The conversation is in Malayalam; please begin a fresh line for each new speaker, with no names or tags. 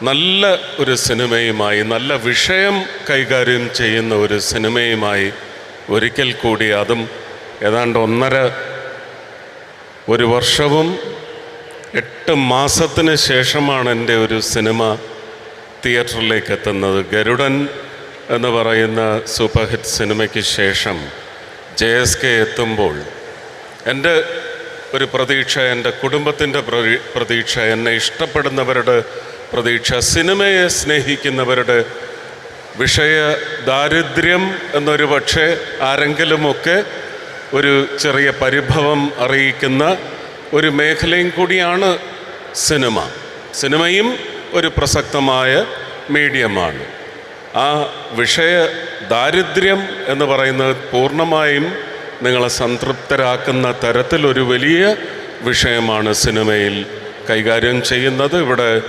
നല്ല ഒരു സിനിമയുമായി നല്ല വിഷയം കൈകാര്യം ചെയ്യുന്ന ഒരു സിനിമയുമായി ഒരിക്കൽ കൂടി അതും ഏതാണ്ട് ഒന്നര ഒരു വർഷവും എട്ട് മാസത്തിന് ശേഷമാണ് എന്റെ ഒരു സിനിമ തിയേറ്ററിലേക്ക് എത്തുന്നത്. ഗരുഡൻ എന്ന് പറയുന്ന സൂപ്പർ ഹിറ്റ് സിനിമയ്ക്ക് ശേഷം ജെ എസ് കെ എത്തുമ്പോൾ എന്റെ ഒരു പ്രതീക്ഷ എന്റെ കുടുംബത്തിന്റെ പ്രതീക്ഷ എന്നെ ഇഷ്ടപ്പെടുന്നവരുടെ പ്രതീക്ഷ സിനിമയെ സ്നേഹിക്കുന്നവരുടെ വിഷയ ദാരിദ്ര്യം എന്നൊരു പക്ഷേ ആരെങ്കിലുമൊക്കെ ഒരു ചെറിയ പരിഭവം അറിയിക്കുന്ന ഒരു മേഖലയും കൂടിയാണ് സിനിമ. സിനിമയും ഒരു പ്രസക്തമായ മീഡിയമാണ്. ആ വിഷയ ദാരിദ്ര്യം എന്ന് പറയുന്നത് പൂർണമായും നിങ്ങളെ സംതൃപ്തരാക്കുന്ന തരത്തിലൊരു വലിയ വിഷയമാണ് സിനിമയിൽ കൈകാര്യം ചെയ്യുന്നത്. ഇവിടെ